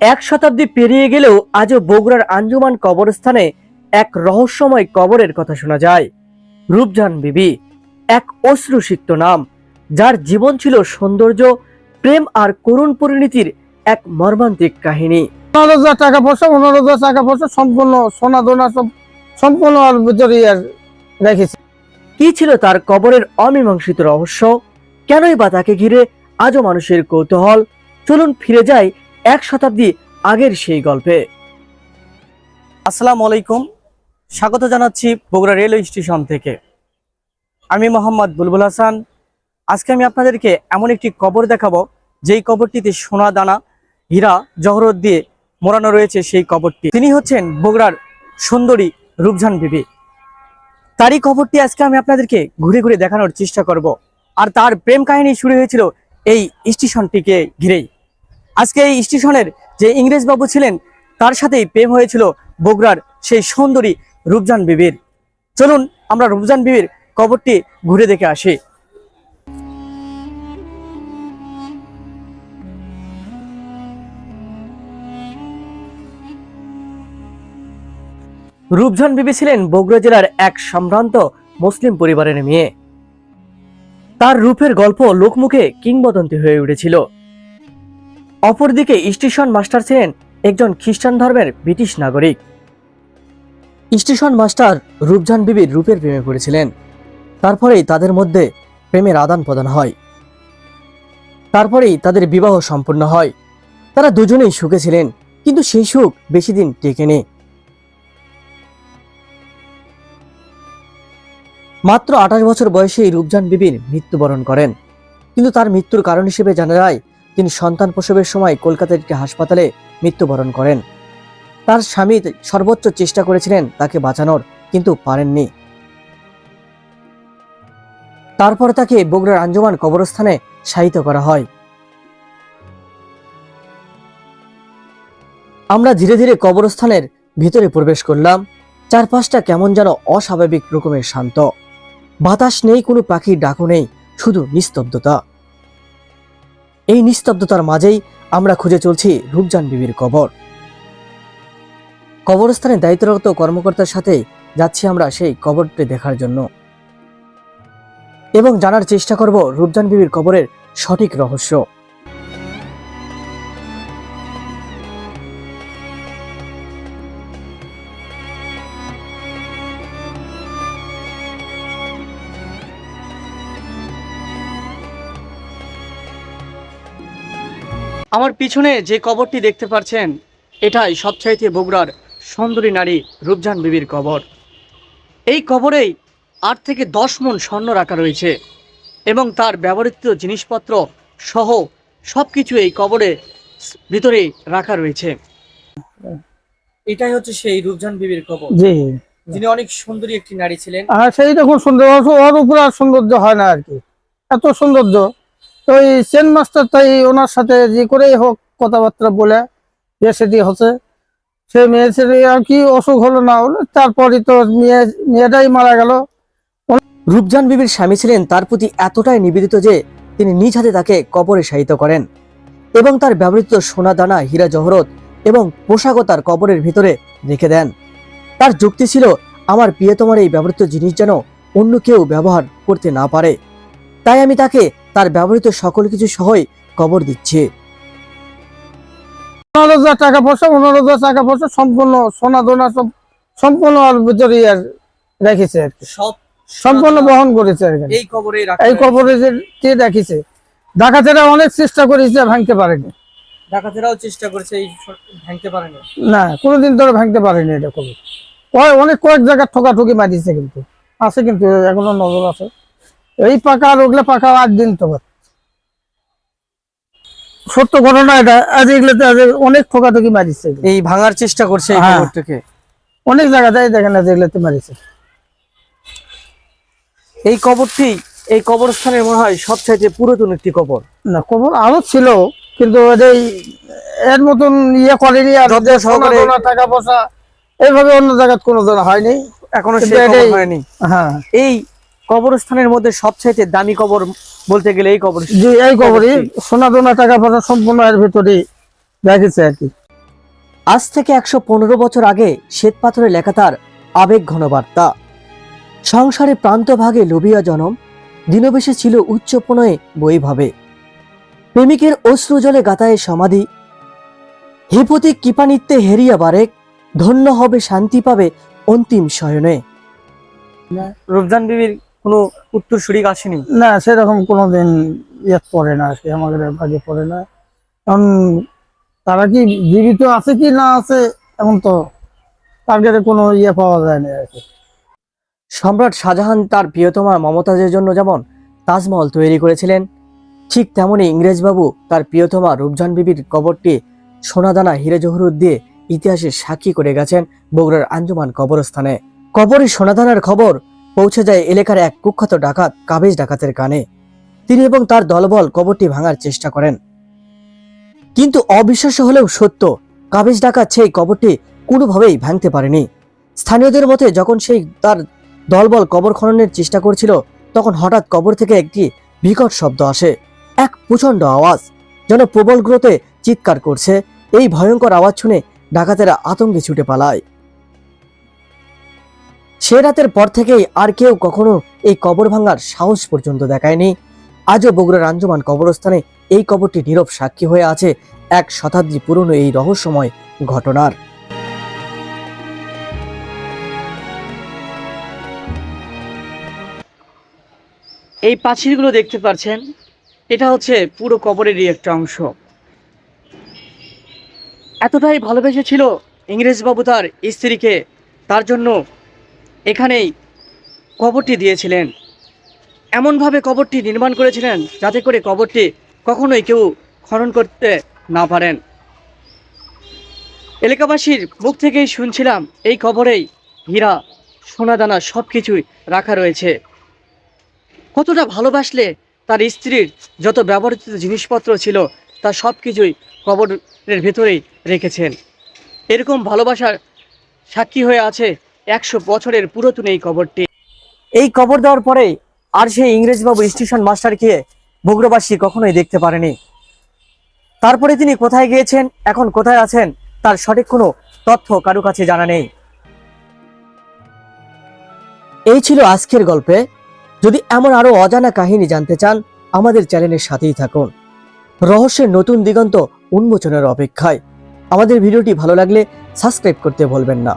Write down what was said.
এক শতাব্দী পেরিয়ে গেলেও আজও বগুড়ার আঞ্জুমান কবরস্থানে এক রহস্যময় কবরের কথা শোনা যায়। রূপজান বিবি এক অশ্রুসিক্ত নাম যার জীবন ছিল সৌন্দর্য প্রেম আর করুণ পরিণতির এক মর্মান্তিক কাহিনী। হাজার টাকা পয়সা পনেরো হাজার টাকা পয়সা সম্পূর্ণ সোনা দোনা সব সম্পূর্ণ রেখেছি। কি ছিল তার কবরের অমীমাংসিত রহস্য? কেনই বা তাকে ঘিরে আজও মানুষের কৌতূহল? চলুন ফিরে যাই এক শতাব্দী আগের সেই গল্পে। আসসালামু আলাইকুম। স্বাগত জানাচ্ছি বগুড়া রেলওয়ে স্টেশন থেকে। আমি মোহাম্মদ বুলবুল হাসান। আজকে আমি আপনাদেরকে এমন একটি কবর দেখাবো, যেই কবরটিতে সোনা, দানা, হীরা, জহরত দিয়ে মোড়ানো রয়েছে সেই কবরটি। তিনি হচ্ছেন বগুড়ার সুন্দরী রূপজান বিবি। তারই কবরটি আজকে আমি আপনাদেরকে ঘুরে ঘুরে দেখানোর চেষ্টা করব। আর তার প্রেম কাহিনী শুরু হয়েছিল এই স্টেশনটিকে ঘিরেই। আজকে এই স্টেশনের যে ইংরেজ বাবু ছিলেন, তার সাথেই প্রেম হয়েছিল বগুড়ার সেই সুন্দরী রূপজান বিবির। চলুন, আমরা রূপজান বিবির কবরটি ঘুরে দেখে আসি। রূপজান বিবি ছিলেন বগুড়া জেলার এক সম্ভ্রান্ত মুসলিম পরিবারের মেয়ে। তার রূপের গল্প লোকমুখে কিংবদন্তি হয়ে উঠেছিল। অপরদিকে স্টেশন মাস্টার ছিলেন একজন খ্রিস্টান ধর্মের ব্রিটিশ নাগরিক। স্টেশন মাস্টার রূপজান বিবির রূপের প্রেমে পড়েছিলেন। তারপরেই তাদের মধ্যে প্রেমের আদান প্রদান হয়। তারপরেই তাদের বিবাহ সম্পূর্ণ হয়। তারা দুজনেই সুখে ছিলেন, কিন্তু সেই সুখ বেশি দিন টেকেনি মাত্র আঠাশ বছর বয়সেই রূপজান বিবির মৃত্যুবরণ করেন। কিন্তু তার মৃত্যুর কারণ হিসেবে জানা যায় তিনি সন্তান প্রসবের সময় কলকাতার একটি হাসপাতালে মৃত্যুবরণ করেন। তার স্বামী সর্বোচ্চ চেষ্টা করেছিলেন তাকে বাঁচানোর, কিন্তু পারেননি। তারপর তাকে বগুড়ার আঞ্জমান কবরস্থানে শায়িত করা হয়। আমরা ধীরে ধীরে কবরস্থানের ভিতরে প্রবেশ করলাম। চারপাশটা কেমন যেন অস্বাভাবিক রকমের শান্ত। বাতাস নেই, কোনো পাখির ডাকও নেই, শুধু নিস্তব্ধতা। এই নিস্তব্ধতার মাঝেই আমরা খুঁজে চলছি রূপজান বিবির কবর। কবরস্থানে দায়িত্বরত কর্মকর্তার সাথে যাচ্ছি আমরা সেই কবরটি দেখার জন্য। এবং জানার চেষ্টা করব রূপজান বিবির কবরের সঠিক রহস্য। আমার পিছনে যে কবরটি দেখতে পাচ্ছেন এটাই সবচাইতে বগুড়ার সুন্দরী নারী রূপজান বিবির কবর। এই কবরেই আট থেকে দশ মন স্বর্ণ রাখা রয়েছে এবং তার ব্যবহৃত জিনিসপত্র সহ সব কিছু এই কবরে ভিতরে রাখা রয়েছে। এটাই হচ্ছে সেই রূপজান বিবির কবর। জি। যিনি অনেক সুন্দরী একটি নারী ছিলেন। আর সেই দেখুন সুন্দর ওর উপরে আর সৌন্দর্য হয় না আর কি। এত সৌন্দর্য। তো এই সেন মাস্টার তাই ওনার সাথে যে করেই হোক কথাবার্তা বলে, যে সেটি হচ্ছে। সে মেয়ে ছেলে আর কি অসুখ হলো না হলো, তারপরই তো মেয়ে, মেয়েটাই মারা গেল। রূপজান বিবির স্বামী ছিলেন তার প্রতি এতটাই নিবেদিত যে তিনি নিজ হাতে তাকে কবরে শায়িত করেন। এবং তার ব্যবহৃত সোনা দানা, হীরা জহরত এবং পোশাকও তার কবরের ভিতরে রেখে দেন। তার যুক্তি ছিল, আমার প্রিয়তমার এই ব্যবহৃত জিনিস যেন অন্য কেউ ব্যবহার করতে না পারে। তাই আমি তাকে তার ব্যবহৃত সকল কিছু সহই কবর দিচ্ছে। পনেরো হাজার টাকা পয়সা পনেরো হাজার টাকা পয়সা সম্পূর্ণ সোনা দোনা সব সম্পূর্ণ ভিতরে আর রেখেছে আর সব সম্পূর্ণ বহন করেছে আর এই কবরে এই কবরে যে কে দেখিছে ডাকাতেরা অনেক চেষ্টা করেছে ভাঙতে পারেনি। ডাকাতেরাও চেষ্টা করেছে এই ভাঙতে পারেনি। না কোনোদিন ধরে ভাঙতে পারেনি এটা কবর। অনেক কয়েক জায়গায় ঠোকাঠুকি মারিছে কিন্তু। আছে কিন্তু এখনও নজর আছে। এই পাকা আর ওগুলা পাকা আট দিন তো সত্য ঘটনা এটা। আজ এগুলোতে আজ অনেক ঠোকাঠুকি মারিছে এই ভাঙার চেষ্টা করছে এই হ্যাঁ। অনেক জায়গাতেই দেখেন না যেগুলোতে মারিছে। এই কবরটি এই কবরস্থানের মনে হয় সবচাইতে পুরাতন একটি কবর। না কবর আরও ছিল কিন্তু এই এর মতন ইয়ে করেনি আর টাকা পয়সা এইভাবে অন্য জায়গায় কোনো হয়নি। এখনও হয়নি। হ্যাঁ। এই কবরস্থানের মধ্যে সবচাইতে দামি কবর বলতে গেলে এই কবর যে এই কবরই। সোনা দোনা টাকা পয়সা সম্পূর্ণ এর ভিতরে রেখেছে আর কি। আজ থেকে একশো পনেরো বছর আগে শ্বেতপাথরে লেখা তার আবেগ ঘন বার্তা। সংসারে প্রান্তভাগে লোভিয়া জনম দিনবেশে ছিল উচ্চ প্রণয়ে বৈভাবে প্রেমিকের অশ্রু জলে গাতায় সমাধি। হিপতি কৃপানিত্যে হেরিয়া বারেক ধন্য হবে শান্তি পাবে অন্তিম শয়নে। রূপজান বিবির কোনো উত্তর সুরিক আসেনি? না সেরকম কোনোদিন ইয়ে পড়ে না সে আমাদের ভাগে পড়ে না। কারণ তারা কি জীবিত আছে কি না আছে এমন তো তাদের কোনো ইয়ে পাওয়া যায় না আর কি। সম্রাট শাহজাহান তার প্রিয়তমা মমতাজের জন্য যেমন তাজমহল তৈরি করেছিলেন ঠিক তেমনি ইংরেজবাবু তার প্রিয়তমা রূপজান বিবির কবরটি সোনাদানা হিরে জহরুদ দিয়ে ইতিহাসের সাক্ষী করে গেছেন বগুড়ার আঞ্জুমান কবরস্থানে। কবরের সোনাদানার খবর পৌঁছে যায় এলাকার এক কুখ্যাত ডাকাত কাবেজ ডাকাতের কানে। তিনি এবং তার দলবল কবরটি ভাঙার চেষ্টা করেন। কিন্তু অবিশ্বাস্য হলেও সত্য, কাবেজ ডাকাত সেই কবরটি কোনোভাবেই ভাঙতে পারেনি। স্থানীয়দের মতে যখন সেই তার দলবল কবর খননের চেষ্টা করছিল, তখন হঠাৎ কবর থেকে একটি বিকট শব্দ আসে, এক প্রচণ্ড আওয়াজ, যেন প্রবল গ্রোতে চিৎকার করছে। এই ভয়ঙ্কর আওয়াজ শুনে ডাকাতেরা আতঙ্কে ছুটে পালায়। সে রাতের পর থেকেই আর কেউ কখনো এই কবর ভাঙার সাহস পর্যন্ত দেখায়নি। আজও বগুড়ার আঞ্জুমান কবরস্থানে এই কবরটি নীরব সাক্ষী হয়ে আছে এক শতাব্দী পুরনো এই রহস্যময় ঘটনার। এই পাঁচিলগুলো দেখতে পাচ্ছেন? এটা হচ্ছে পুরো কবরেরই একটা অংশ। এতটাই ভালোবেসেছিল ইংরেজবাবু তার স্ত্রীকে। তার জন্য এখানেই কবরটি দিয়েছিলেন। এমনভাবে কবরটি নির্মাণ করেছিলেন যাতে করে কবরটি কখনোই কেউ খনন করতে না পারেন। এলাকাবাসীর মুখ থেকেই শুনছিলাম, এই কবরেই হীরা, সোনাদানা সব কিছুই রাখা রয়েছে। কতটা ভালোবাসলে তার স্ত্রীর যত ব্যবহৃত জিনিসপত্র ছিল, তা সব কিছুই কবরের ভেতরেই রেখেছেন। এরকম ভালোবাসার সাক্ষী হয়ে আছে একশো বছরের পুরাতন এই কবরটি। এই কবর দেওয়ার পরে আর সেই ইংরেজবাবু স্টেশন মাস্টারকে বগুড়াবাসী কখনোই দেখতে পারেনি। তারপরে তিনি কোথায় গিয়েছেন, এখন কোথায় আছেন, তার সঠিক কোনো তথ্য কারও কাছে জানা নেই। এই ছিল আজকের গল্পে। যদি এমন আরও অজানা কাহিনী জানতে চান, আমাদের চ্যানেলের সাথেই থাকুন। রহস্যের নতুন দিগন্ত উন্মোচনের অপেক্ষায়। আমাদের ভিডিওটি ভালো লাগলে সাবস্ক্রাইব করতে ভুলবেন না।